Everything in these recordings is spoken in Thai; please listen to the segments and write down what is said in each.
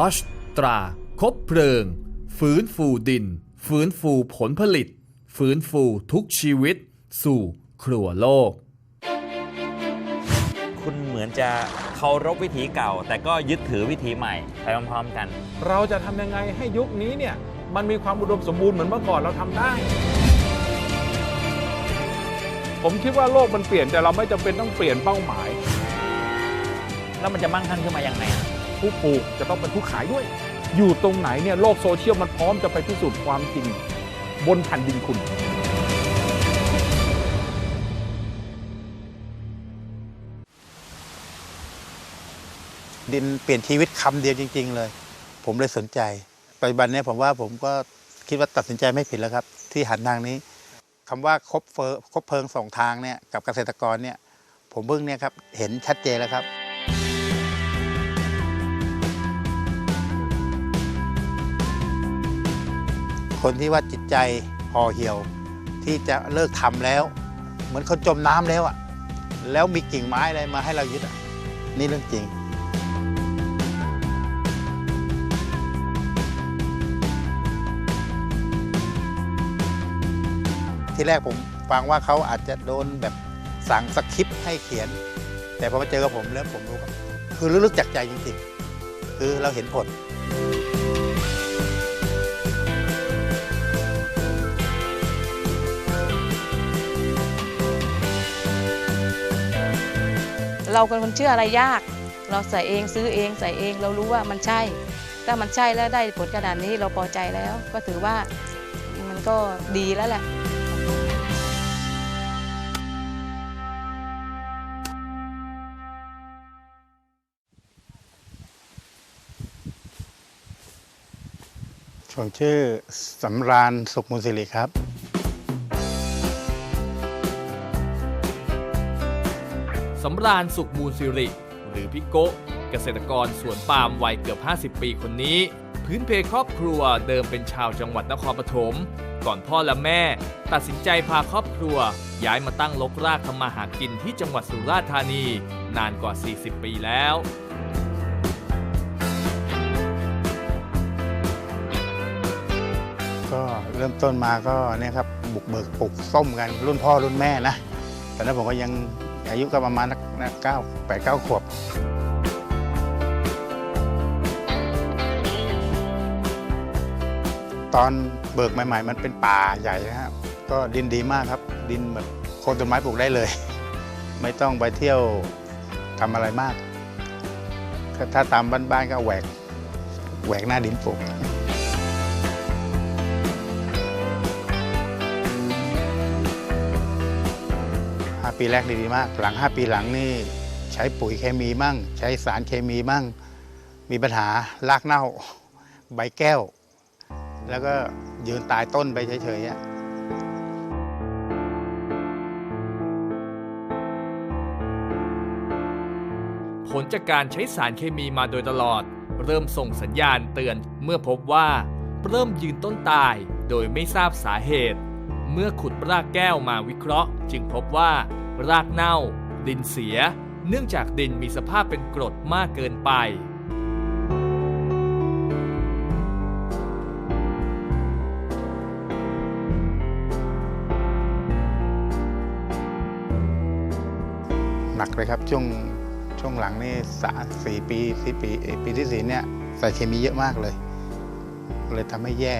อชตรา คบเพลิง ฟื้นฟูดิน ฟื้นฟูผลผลิต ฟื้นฟูทุกชีวิต สู่ครัวโลก คุณเหมือนจะเคารพวิถีเก่า แต่ก็ยึดถือวิถีใหม่ไปพร้อมๆกัน เราจะทำยังไงให้ยุคนี้เนี่ยมันมีความอุดมสมบูรณ์เหมือนเมื่อก่อนเราทำได้ ผมคิดว่าโลกมันเปลี่ยนแต่เราไม่จำเป็นต้องเปลี่ยนเป้าหมาย แล้วมันจะมั่งคั่งขึ้นมายังไงอะ ผู้ปลูกจะต้องเป็นผู้ขายด้วย อยู่ตรงไหนเนี่ยโลกโซเชียลมันพร้อมจะไปพิสูจน์ความจริงบนแผ่นดินคุณดินเปลี่ยนชีวิตคำเดียวจริง ๆ เลย ผมเลยสนใจ ปัจจุบันนี้ผมว่าผมก็คิดว่าตัดสินใจไม่ผิดแล้วครับ ที่หันทางนี้คำว่าคบเฟอคบเพลิงสองทางเนี่ยกับเกษตรกรเนี่ยผมเพิ่งเนี่ยครับเห็นชัดเจนแล้วครับ คนที่ว่าจิตใจห่อเหี่ยว ที่จะเลิกทำแล้ว เหมือนคนจมน้ำแล้วอะแล้วมีกิ่งไม้อะไรมาให้เรายึดอะนี่เรื่องจริงที่แรกผมฟังว่าเขาอาจจะโดนแบบสั่งสคริปต์ให้เขียน แต่พอมาเจอกับผมแล้วผมรู้ครับคือลึกๆจากใจจริงๆ คือเราเห็นผล เราเป็นคนเชื่ออะไรยาก เราใส่เองซื้อเองใส่เองเรารู้ว่ามันใช่ ถ้ามันใช่แล้วได้ผลขนาดนี้เราพอใจแล้ว ก็ถือว่ามันก็ดีแล้วแหละผมชื่อสำราญสุขมูลสิริครับ สำราญสุขมูลสิริ หรือพี่โกเกษตรกรสวนปาล์มวัยเกือบ 50 ปีคนนี้ พื้นเพครอบครัวเดิมเป็นชาวจังหวัดนครปฐมก่อนพ่อและแม่ ตัดสินใจพาครอบครัว ย้ายมาตั้งลกรากทำมาหากินที่จังหวัดสุราษฎร์ธานี นานกว่า 40 ปีแล้วก็เริ่มต้นมาก็เนี่ยครับบุกเบิกปลูกส้มกันรุ่นพ่อรุ่นแม่นะ แตอนนั้นผมก็ยัง อายุก็ประมาณนักเก้าแปดเก้าขวบตอนเบิกใหม่ ๆ มันเป็นป่าใหญ่นะครับก็ดินดีมากครับ ดินแบบโคนต้นไม้ปลูกได้เลย ไม่ต้องไปเที่ยวทำอะไรมากถ้าตามบ้านๆก็แหวกแหวกหน้าดินปลูก ปีแรกดีมาก หลัง 5 ปีหลังนี่ใช้ปุ๋ยเคมีมั่ง ใช้สารเคมีมั่ง มีปัญหารากเน่า ใบแก้ว แล้วก็ยืนตายต้นไปเฉยๆอะผลจากการใช้สารเคมีมาโดยตลอด เริ่มส่งสัญญาณเตือนเมื่อพบว่า เริ่มยืนต้นตายโดยไม่ทราบสาเหตุ เมื่อขุดรากแก้วมาวิเคราะห์ จึงพบว่า รากเน่า ดินเสีย เนื่องจากดินมีสภาพเป็นกรดมากเกินไป หนักเลยครับช่วงช่วงหลังนี่สาสี่ปีสี่ปีเอ่อปีที่สี่เนี่ยใส่เคมีเยอะมากเลย เลยทำให้แย่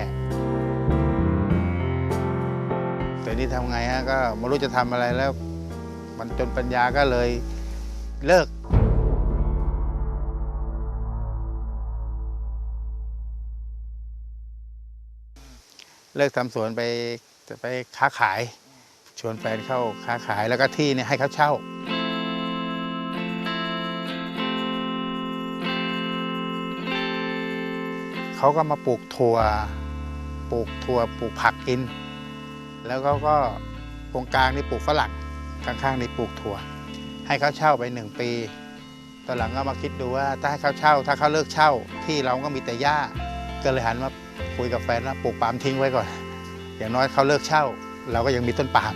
แต่นี่ทำไงฮะก็ไม่รู้จะทำอะไรแล้ว มันจนปัญญาก็เลยเลิกเลิกทำสวนไปจะไปค้าขาย ชวนแฟนเข้าค้าขายแล้วก็ที่เนี่ยให้เขาเช่า เขาก็มาปลูกถั่วปลูกถั่วปลูกผักกิน แล้วเขาก็ตรงกลางนี่ปลูกฝรั่ง ข้างๆนี่ปลูกถั่ว ให้เขาเช่าไปหนึ่งปีตอนหลังก็มาคิดดูว่าถ้าให้เขาเช่า ถ้าเขาเลิกเช่า ที่เราก็มีแต่หญ้าก็เลยหันมาคุยกับแฟนว่าปลูกปาล์มทิ้งไว้ก่อน อย่างน้อยเขาเลิกเช่า เราก็ยังมีต้นปาล์ม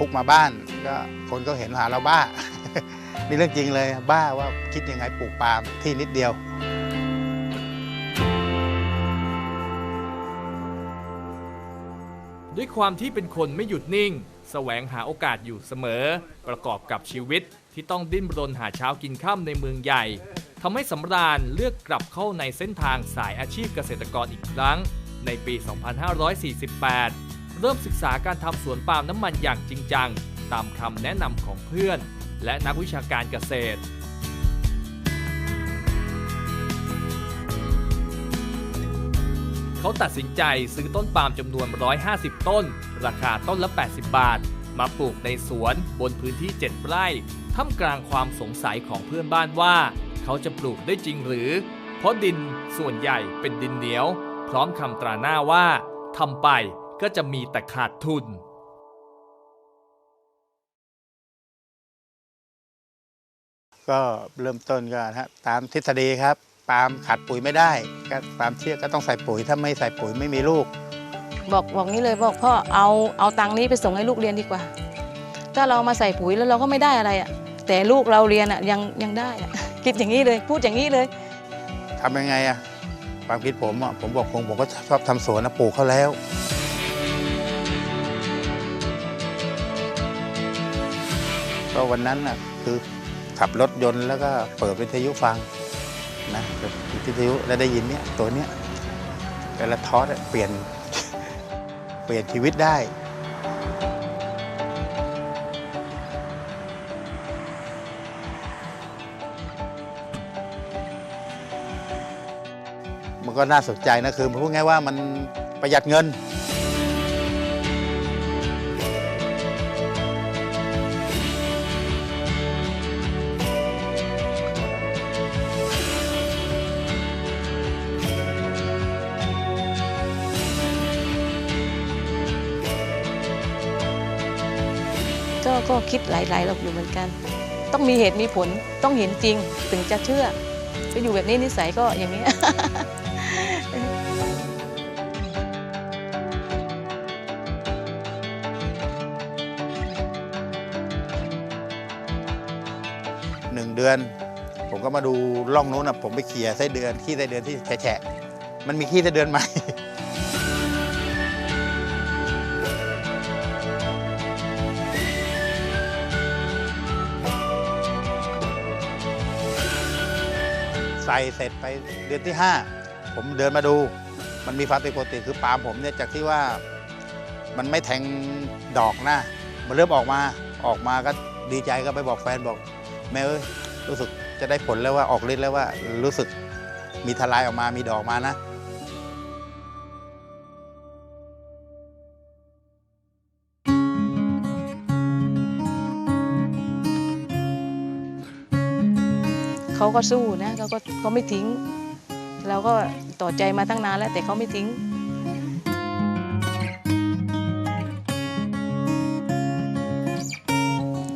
ทุกข์มาบ้าน ก็คนก็เห็นหาเราบ้า นี่เรื่องจริงเลยบ้าว่าคิดยังไงปลูกปาล์มที่นิดเดียวด้วยความที่เป็นคนไม่หยุดนิ่ง แสวงหาโอกาสอยู่เสมอ ประกอบกับชีวิตที่ต้องดิ้นรนหาเช้ากินข้ามในเมืองใหญ่ทำให้สำราญเลือกกลับเข้าในเส้นทางสายอาชีพเกษตรกรอีกครั้ง ในปี 2548 เริ่มศึกษาการทำสวนปาล์มน้ำมันอย่างจริงจัง ตามคำแนะนำของเพื่อน และนักวิชาการเกษตร เขาตัดสินใจซื้อต้นปาล์มจำนวน 150 ต้น ราคาต้นละ 80 บาท มาปลูกในสวนบนพื้นที่ 7 ไร่ท่ามกลางความสงสัยของเพื่อนบ้านว่า เขาจะปลูกได้จริงหรือ เพราะดินส่วนใหญ่เป็นดินเหนียว พร้อมคำตราหน้าว่าทำไป ก็จะมีแต่ขาดทุนก็เริ่มต้นก็นะฮะตามทฤษฎีครับปาล์มขาดปุ๋ยไม่ได้ก็ปาล์มเชื่อกก็ต้องใส่ปุ๋ยถ้าไม่ใส่ปุ๋ยไม่มีลูก บอกบอกนี้เลยบอกพ่อเอาเอาตังค์นี้ไปส่งให้ลูกเรียนดีกว่า ถ้าเรามาใส่ปุ๋ยแล้วเราก็ไม่ได้อะไรอะแต่ลูกเราเรียนอะยังยังได้อะคิดอย่างนี้เลยพูดอย่างนี้เลยทำยังไงอะความคิดผมอะผมบอกผมผมก็ชอบทำสวนนะปลูกเขาแล้ว ก็วันนั้นน่ะคือขับรถยนต์แล้วก็เปิดวิทยุฟังนะเปิดวิทยุแล้วได้ยินเนี่ยตัวเนี้ยแต่ละทอสอะเปลี่ยนเปลี่ยนชีวิตได้มันก็น่าสนใจนะคือพูดง่ายว่ามันประหยัดเงิน คิดหลายๆรอบอยู่เหมือนกัน ต้องมีเหตุมีผลต้องเห็นจริงถึงจะเชื่อจะอยู่แบบนี้นิสัยก็อย่างนี้หนึ่งเดือน ผมก็มาดูร่องนู้นนะผมไปเขี่ยไส้เดือนขี้ไส้เดือนที่แฉะมันมีขี้ไส้เดือนใหม่ ส่เสร็จไปเดือนที่ 5 ผมเดินมาดู มันมีความผิดปกติคือปาล์มผมเนี่ยจากที่ว่ามันไม่แทงดอกนะมันเริ่มออกมาออกมาก็ดีใจก็ไปบอกแฟนบอก แม่เอ้ยรู้สึกจะได้ผลแล้วว่าออกฤทธิ์แล้วว่ารู้สึกมีทลายออกมามีดอกมานะ เขาก็สู้นะเขาก็เขาไม่ทิ้ง เราก็ต่อใจมาตั้งนานแล้วแต่เขาไม่ทิ้ง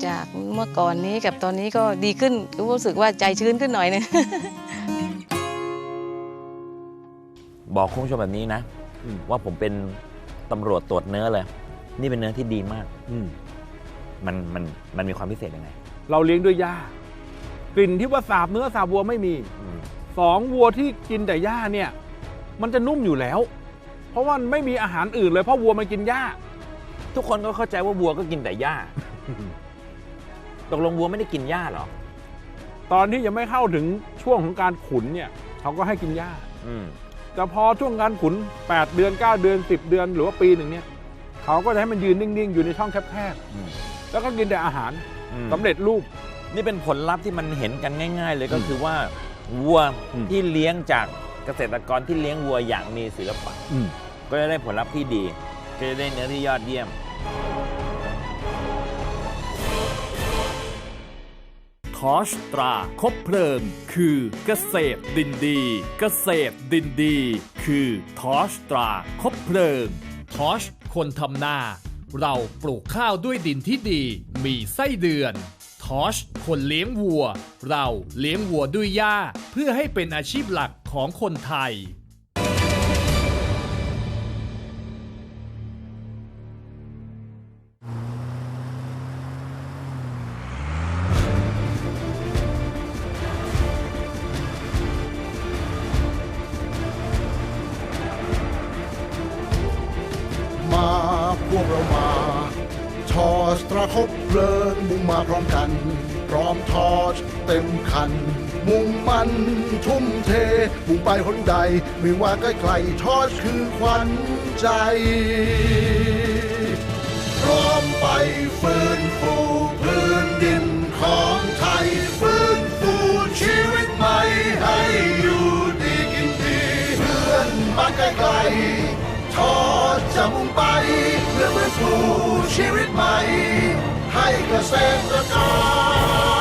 จากเมื่อก่อนนี้กับตอนนี้ก็ดีขึ้นรู้สึกว่าใจชื้นขึ้นหน่อยนึงบอกคุณผู้ชมแบบนี้นะอืมว่าผมเป็นตำรวจตรวจเนื้อเลย นี่เป็นเนื้อที่ดีมากอืมมันมันมันมีความพิเศษยังไง เราเลี้ยงด้วยหญ้า กลิ่นที่ว่าสาบเนื้อสาบวัวไม่มีอืมสองวัวที่กินแต่หญ้าเนี่ย มันจะนุ่มอยู่แล้ว เพราะว่าไม่มีอาหารอื่นเลยเพราะวัวมันกินหญ้า ทุกคนก็เข้าใจว่าวัวก็กินแต่หญ้าตกลงวัวไม่ได้กินหญ้าเหรอ ตอนที่ยังไม่เข้าถึงช่วงของการขุนเนี่ยเขาก็ให้กินหญ้าอืมแต่พอช่วงการขุน 8 เดือน 9 เดือน 10 เดือนหรือว่าปีหนึ่งเนี่ยเขาก็จะให้มันยืนนิ่งๆ อยู่ในช่องแคบอืมๆแล้วก็กินแต่อาหารอืมสำเร็จรูป นี่เป็นผลลัพธ์ที่มันเห็นกันง่าย ๆ เลยก็คือว่าวัวอืมที่เลี้ยงจากเกษตรกรที่เลี้ยงวัวอย่างมีศิลปะอืมก็จะได้ผลลัพธ์ที่ดี ก็จะได้เนื้อที่ยอดเยี่ยม ทอชตราคบเพลิง คือเกษตรดินดี เกษตรดินดี คือทอชตราคบเพลิง ทอชคนทำนา เราปลูกข้าวด้วยดินที่ดี มีไส้เดือน ทอชคนเลี้ยงวัว เราเลี้ยงวัวด้วยหญ้า เพื่อให้เป็นอาชีพหลักของคนไทย มันทุ่มเทมุ่งไปหนใด ไม่ว่าใกล้ๆทอชคือควันใจ พร้อมไปฟื้นฟูพื้นดินของไทย ฟื้นฟูชีวิตใหม่ให้อยู่ดีกินดี เพื่อนบ้านไกลทอดจะมุ่งไปเพื่อฟื้นฟูชีวิตใหม่ ให้เกษตรกร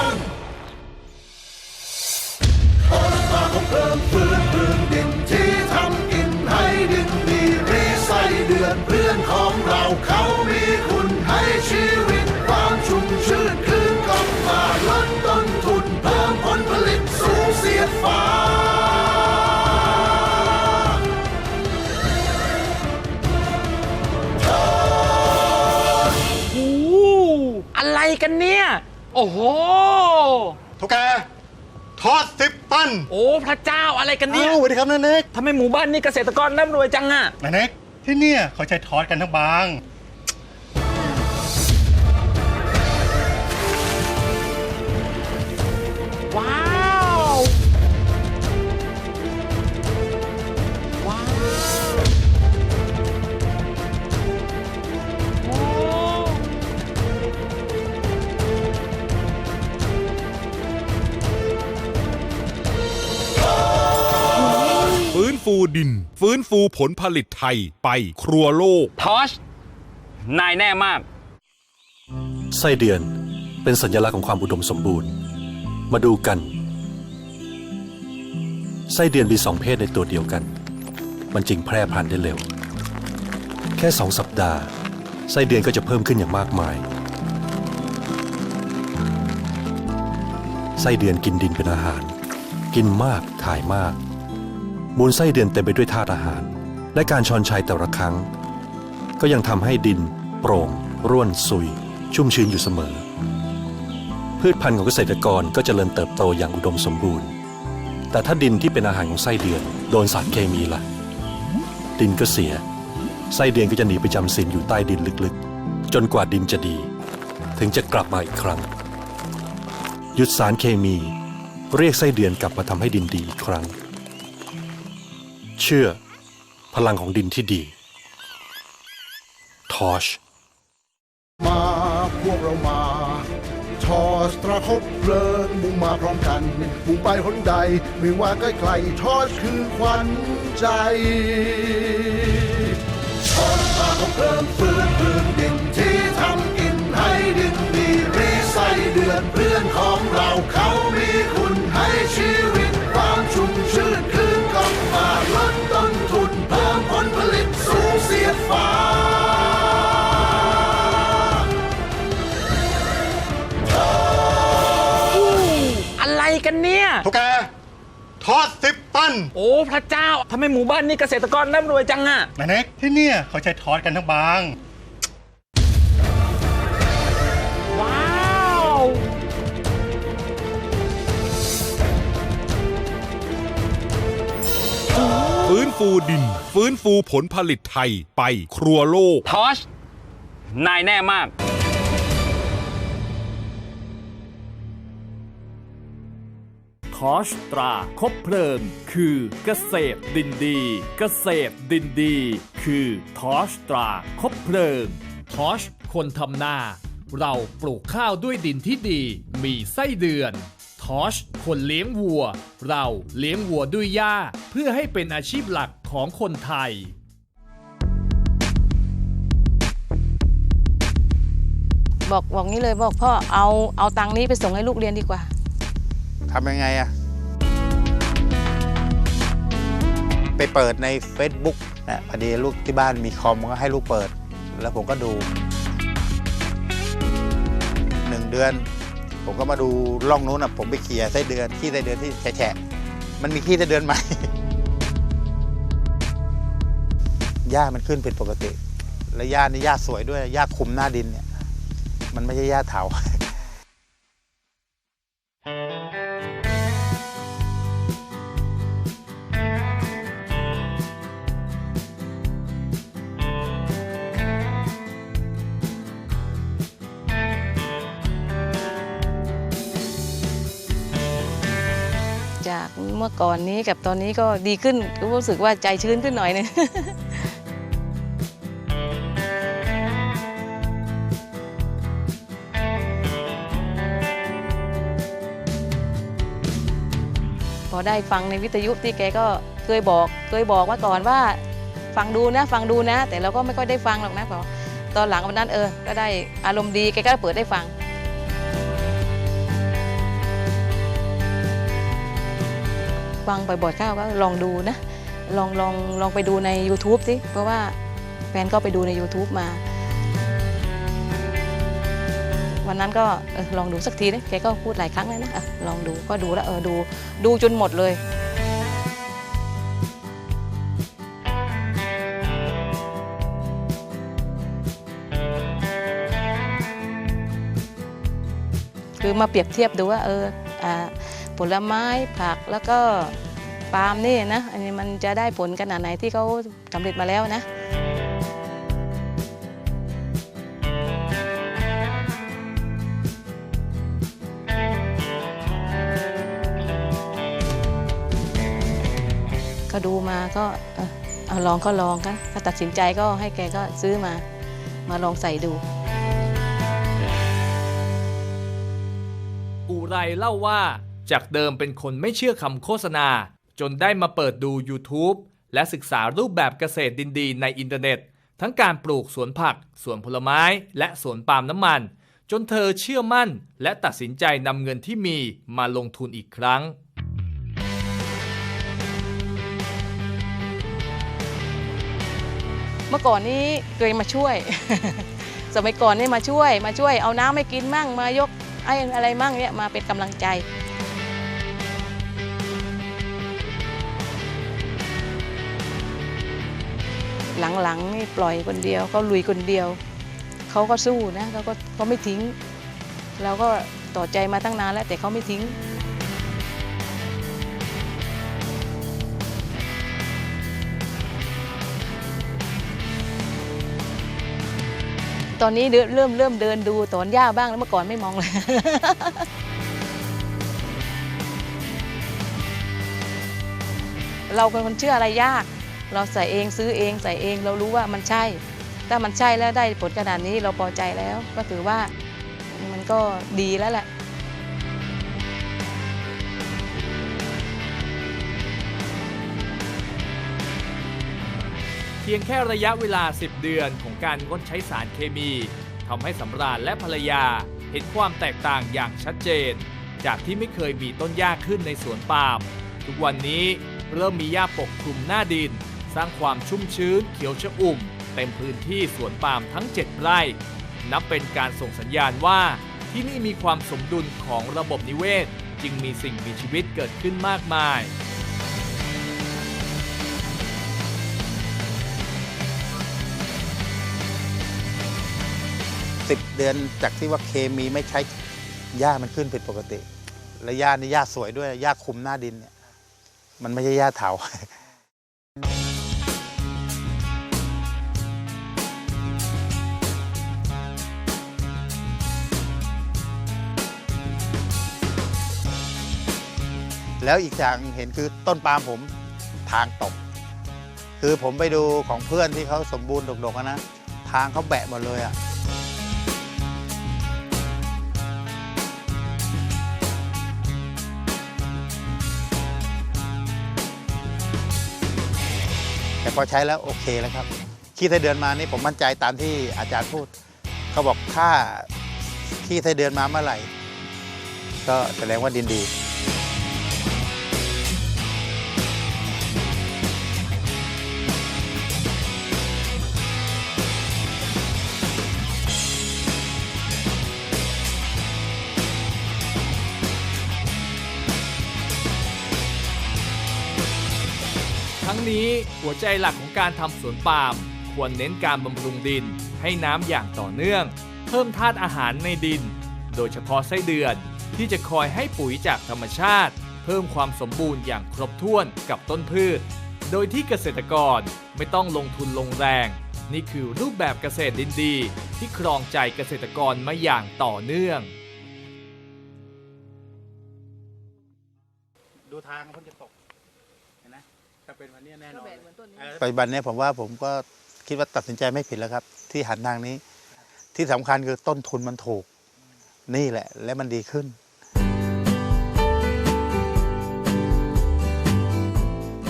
ของเพลิงฟื้นพื้นดินที่ทำกินให้ดินดีรีไซเดือนเพื่อนของเราเขามีคุณให้ชีวิตความชุ่มชื่นคืนกลับมาลดต้นทุนเพิ่มผลผลิตสูงเสียดฟ้าโอ้โหอะไรกันเนี่ย โอ้โห ทุกแกทอดสิบ ตันโอ้พระเจ้าอะไรกันเนี่ยอ้าวสวัสดีครับนาเน็กทำไมหมู่บ้านนี้เกษตรกรร่ำรวยจังอะนาเน็กที่เนี่ยเขาใช้ทอดกันทั้งบาง ฟื้นฟูดิน ฟื้นฟูผลผลิตไทยไปครัวโลก ทอช นายแน่มาก ไส้เดือนเป็นสัญลักษณ์ของความอุดมสมบูรณ์ มาดูกัน ไส้เดือนมีสองเพศในตัวเดียวกัน มันจึงแพร่พันธุ์ได้เร็ว แค่สองสัปดาห์ ไส้เดือนก็จะเพิ่มขึ้นอย่างมากมาย ไส้เดือนกินดินเป็นอาหาร กินมากถ่ายมาก มูลไส้เดือนเต็มไปด้วยธาตุอาหาร และการชอนชัยแต่ละครั้ง ก็ยังทำให้ดิน โปร่ง ร่วนซุย ชุ่มชื้นอยู่เสมอ พืชพันธุ์ของเกษตรกรก็จเจริญเติบโตอย่างอุดมสมบูรณ์ แต่ถ้าดินที่เป็นอาหารของไส้เดือน โดนสารเคมีล่ะ ดินก็เสีย ไส้เดือนก็จะหนีไปจำศีลอยู่ใต้ดินลึกๆ จนกว่าดินจะดี ถึงจะกลับมาอีกครั้ง หยุดสารเคมี เรียกไส้เดือนกลับมาทำให้ดินดีอีกครั้ง เชื่อ พลังของดินที่ดี ทอช มาพวกเรามาทอสตราคบเพลิงมุ่งมาพร้อมกันมุ่งไปหนใด ไม่ว่าใกล้ๆทอสคือควันใจทอสมาของเพลิงฟื้นพื้นดินที่ทำกินให้ดินดีรีไซเดือนเพื่อนของเราเขามีคุณให้ชี 50 ตันโอ้พระเจ้าทำให้หมู่บ้านนี้เกษตรกรร่ำรวยจังอะนาเน็กที่เนี่ยเขาใช้ทอดกันทั้งบาง ว้าวฟื้นฟูดิน ฟื้นฟูผลผลิตไทยไปครัวโลก ทอชนายแน่มาก อชตราคบเพลิง คือเกษตรดินดี เกษตรดินดี คือทอชตราคบเพลิงทอชคนทำนาเราปลูกข้าวด้วยดินที่ดี มีไส้เดือน ทอช คนเลี้ยงวัว เราเลี้ยงวัวด้วยหญ้า เพื่อให้เป็นอาชีพหลักของคนไทย บอกบอกนี้เลยบอกพ่อเอาเอาตังค์นี้ไปส่งให้ลูกเรียนดีกว่า ทำยังไงอะไปเปิดใน Facebook นะพอดีลูกที่บ้านมีคอมก็ให้ลูกเปิด แล้วผมก็ดูหนึ่งเดือน ผมก็มาดูร่องนู้นอะผมไปเขี่ยไส้เดือนขี้ไส้เดือนที่แฉะมันมีขี้ไส้เดือนใหม่หญ้ามันขึ้นผิดปกติ และหญ้านี่หญ้าสวยด้วยหญ้าคุมหน้าดินเนี่ย มันไม่ใช่หญ้าเถา ก่อนนี้กับตอนนี้ก็ดีขึ้นก็รู้สึกว่าใจชื้นขึ้นหน่อยนึงพอได้ฟังในวิทยุที่แกก็เคยบอก เคยบอกว่าก่อนว่า ฟังดูนะ ฟังดูนะ แต่เราก็ไม่ค่อยได้ฟังหรอกนะพอตอนหลังวันนั้นเออ ก็ได้อารมณ์ดีแกก็เปิดได้ฟัง ฟังบ่อยๆเข้าก็ลองดูนะ ลองลองลองไปดูใน YouTube สิ เพราะว่าแฟนก็ไปดูใน YouTube มา วันนั้นก็อลองดูสักทีนะแกก็พูดหลายครั้งเลยนะอะลองดูก็ดูแล้วเออดูดูจนหมดเลยคือมาเปรียบเทียบดูว่าเออ ลไม้ผักแล้วก็ปาล์มนี่นะ อันนี้มันจะได้ผลขนาดไหนที่เขาสำเร็จมาแล้วนะ ก็ดูมาก็เออเอาลองก็ลองก็ก็ตัดสินใจก็ให้แกก็ซื้อมามาลองใส่ดูอูไรเล่าว่า จากเดิมเป็นคนไม่เชื่อคำโฆษณา จนได้มาเปิดดู YouTube และศึกษารูปแบบเกษตรดินดีในอินเทอร์เน็ต ทั้งการปลูกสวนผัก สวนผลไม้ และสวนปาล์มน้ำมัน จนเธอเชื่อมั่น และตัดสินใจนำเงินที่มีมาลงทุนอีกครั้งเมื่อก่อนนี้เคยมาช่วย สมัยก่อนนี่มาช่วย มาช่วยเอาน้ำให้กินมั่ง มายกไอ้อะไรมั่งเนี่ยมาเป็นกำลังใจ หลังๆนี่ปล่อยคนเดียวเขาลุยคนเดียว เขาก็สู้นะเขาก็เขาไม่ทิ้ง เราก็ต่อใจมาตั้งนานแล้วแต่เขาไม่ทิ้ง ตอนนี้เริ่มเริ่มเดินดูถอนหญ้าบ้างแล้วเมื่อก่อนไม่มองเลยเราเป็นคนเชื่ออะไรยาก เราใส่เองซื้อเองใส่เองเรารู้ว่ามันใช่ ถ้ามันใช่แล้วได้ผลขนาดนี้เราพอใจแล้ว ก็ถือว่ามันก็ดีแล้วแหละเพียงแค่ระยะเวลา 10 เดือนของการงดใช้สารเคมีทำให้สำราญและภรรยาเห็นความแตกต่างอย่างชัดเจน จากที่ไม่เคยมีต้นหญ้าขึ้นในสวนปาล์มทุกวันนี้เริ่มมีหญ้าปกคลุมหน้าดิน สร้างความชุ่มชื้นเขียวชอุ่ม เต็มพื้นที่สวนปาล์มทั้ง 7 ไร่ นับเป็นการส่งสัญญาณว่าที่นี่มีความสมดุลของระบบนิเวศ จึงมีสิ่งมีชีวิตเกิดขึ้นมากมายสิบเดือนจากที่ว่าเคมีไม่ใช้หญ้ามันขึ้นผิดปกติ และหญ้านี่หญ้าสวยด้วยหญ้าคุมหน้าดินเนี่ยมันไม่ใช่หญ้าเถา แล้วอีกอย่างเห็นคือต้นปาล์มผมทางตก คือผมไปดูของเพื่อนที่เขาสมบูรณ์ดกๆนะ ทางเขาแบะหมดเลยอะแต่พอใช้แล้วโอเคแล้วครับ ขี้ไส้เดือนมานี่ผมมั่นใจตามที่อาจารย์พูด เขาบอกถ้าขี้ไส้เดือนมาเมื่อไหร่ ก็แสดงว่าดินดี นี้หัวใจหลักของการทำสวนปาล์มควรเน้นการบำรุงดิน ให้น้ำอย่างต่อเนื่อง เพิ่มธาตุอาหารในดิน โดยเฉพาะไส้เดือนที่จะคอยให้ปุ๋ยจากธรรมชาติ เพิ่มความสมบูรณ์อย่างครบถ้วนกับต้นพืช โดยที่เกษตรกรไม่ต้องลงทุนลงแรง นี่คือรูปแบบเกษตรดินดี ที่ครองใจเกษตรกรมาอย่างต่อเนื่อง ดูทางมันจะตก ถ้าเป็นวันนี้แน่นอนก็แบบเหมือนต้นนี้ปัจจุบันเนี้ผมว่าผมก็คิดว่าตัดสินใจไม่ผิดแล้วครับ ที่หันทางนี้ ที่สำคัญคือต้นทุนมันถูก นี่แหละ และมันดีขึ้น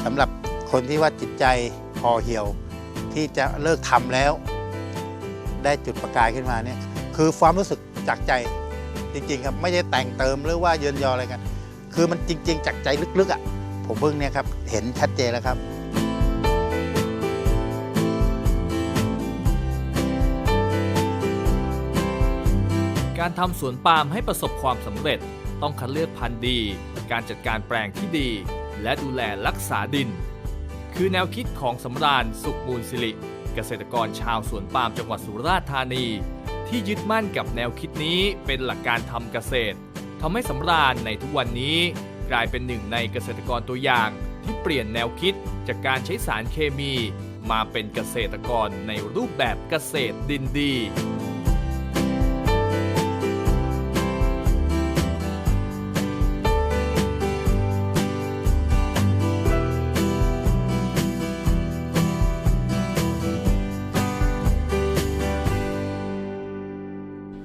สำหรับคนที่ว่าจิตใจพอเหี่ยว ที่จะเลิกทำแล้ว ได้จุดประกายขึ้นมาเนี่ย คือความรู้สึกจากใจจริง ๆ ครับ ไม่ได้แต่งเติมหรือว่าเยินยออะไรกัน คือมันจริง ๆ จากใจลึกๆอะ ผมเพิ่งเนี่ยครับเห็นชัดเจนแล้วครับการทำสวนปาล์มให้ประสบความสำเร็จ ต้องคัดเลือกพันธุ์ดี การจัดการแปลงที่ดี และดูแลรักษาดิน คือแนวคิดของสำราญสุขมูลสิริ เกษตรกรชาวสวนปาล์มจังหวัดสุราษฎร์ธานี ที่ยึดมั่นกับแนวคิดนี้เป็นหลักการทำเกษตรทำให้สำราญในทุกวันนี้ กลายเป็นหนึ่งในเกษตรกรตัวอย่างที่เปลี่ยนแนวคิดจากการใช้สารเคมี มาเป็นเกษตรกรในรูปแบบเกษตรดินดี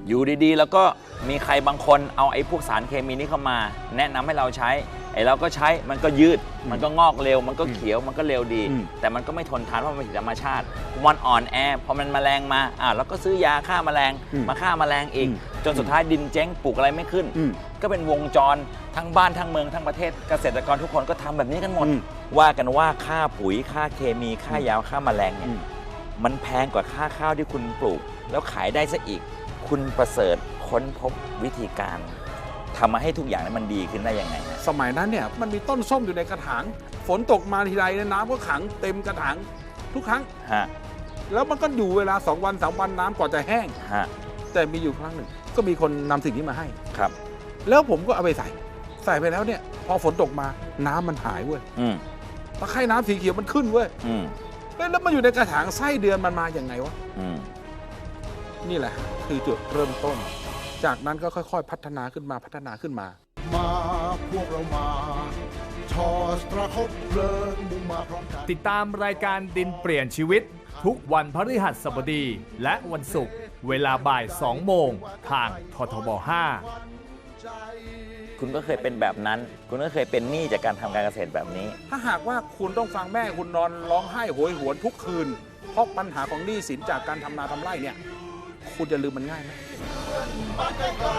อยู่ดีๆ แล้วก็ มีใครบางคนเอาไอ้พวกสารเคมีนี้เข้ามา แนะนำให้เราใช้ไอ้เราก็ใช้มันก็ยืด มันก็งอกเร็ว มันก็เขียวมันก็เร็วดี อืม แต่มันก็ไม่ทนทานเพราะมันเป็นธรรมชาติมันอ่อนแอพอมันแมลงมาอ่าเราก็ซื้อยาฆ่าแมลงมาฆ่าแมลงอีกจนสุดท้ายดินเจ๊งปลูกอะไรไม่ขึ้น อืมก็เป็นวงจรทั้งบ้านทั้งเมืองทั้งประเทศเกษตรกรทุกคนก็ทำแบบนี้กันหมดอืมว่ากันว่าค่าปุ๋ยค่าเคมีค่ายาฆ่าแมลงเนี่ย อืม มันแพงกว่าค่าข้าวที่คุณปลูก แล้วขายได้ซะอีก คุณประเสริฐ ค้นพบวิธีการทำมาให้ทุกอย่างนั้นมันดีขึ้นได้ยังไงฮะสมัยนั้นเนี่ยมันมีต้นส้มอยู่ในกระถาง ฝนตกมาทีไรเนี่ยน้ำก็ขังเต็มกระถางทุกครั้ง ฮะแล้วมันก็อยู่เวลา2วัน3วันน้ำกว่าจะแห้ง ฮะแต่มีอยู่ครั้งหนึ่ง ก็มีคนนำสิ่งนี้มาให้ ครับ แล้วผมก็เอาไปใส่ ใส่ไปแล้วเนี่ย พอฝนตกมาน้ำมันหายเว้ยอืมตะไคร่น้ำสีเขียวมันขึ้นเว้ยอืมเอ้ยแล้วมันอยู่ในกระถางไส้เดือนมันมาอย่างไงวะ อืมนี่แหละ คือจุดเริ่มต้น จากนั้นก็ค่อย ๆ พัฒนาขึ้นมาพัฒนาขึ้นมา มาพวกเรามาทอสตราคบเพลิงมุ่งมาพร้อมกันติดตามรายการดินเปลี่ยนชีวิต ทุกวันพฤหัสบดี และวันศุกร์เวลาบ่าย 2 โมง ทางททบ 5 คุณก็เคยเป็นแบบนั้น คุณก็เคยเป็นหนี้จากการทำการเกษตรแบบนี้ ถ้าหากว่าคุณต้องฟังแม่คุณนอนร้องไห้โหยหวนทุกคืน เพราะปัญหาของหนี้สินจากการทำนาทำไร่เนี่ย คุณจะลืมมันง่ายไหม มาไกล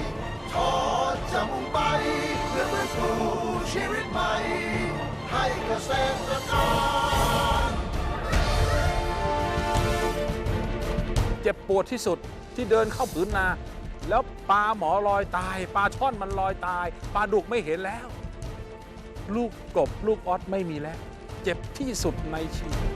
ๆทอดจะมุ่งไปเพื่อฟื้นฟูชีวิตใหม่ ให้เกษตรกรเจ็บปวดที่สุดที่เดินเข้าผืนนา แล้วปลาหมอลอยตาย ปลาช่อนมันลอยตาย ปลาดุกไม่เห็นแล้ว ลูกกบลูกออสไม่มีแล้ว เจ็บที่สุดในชีวิต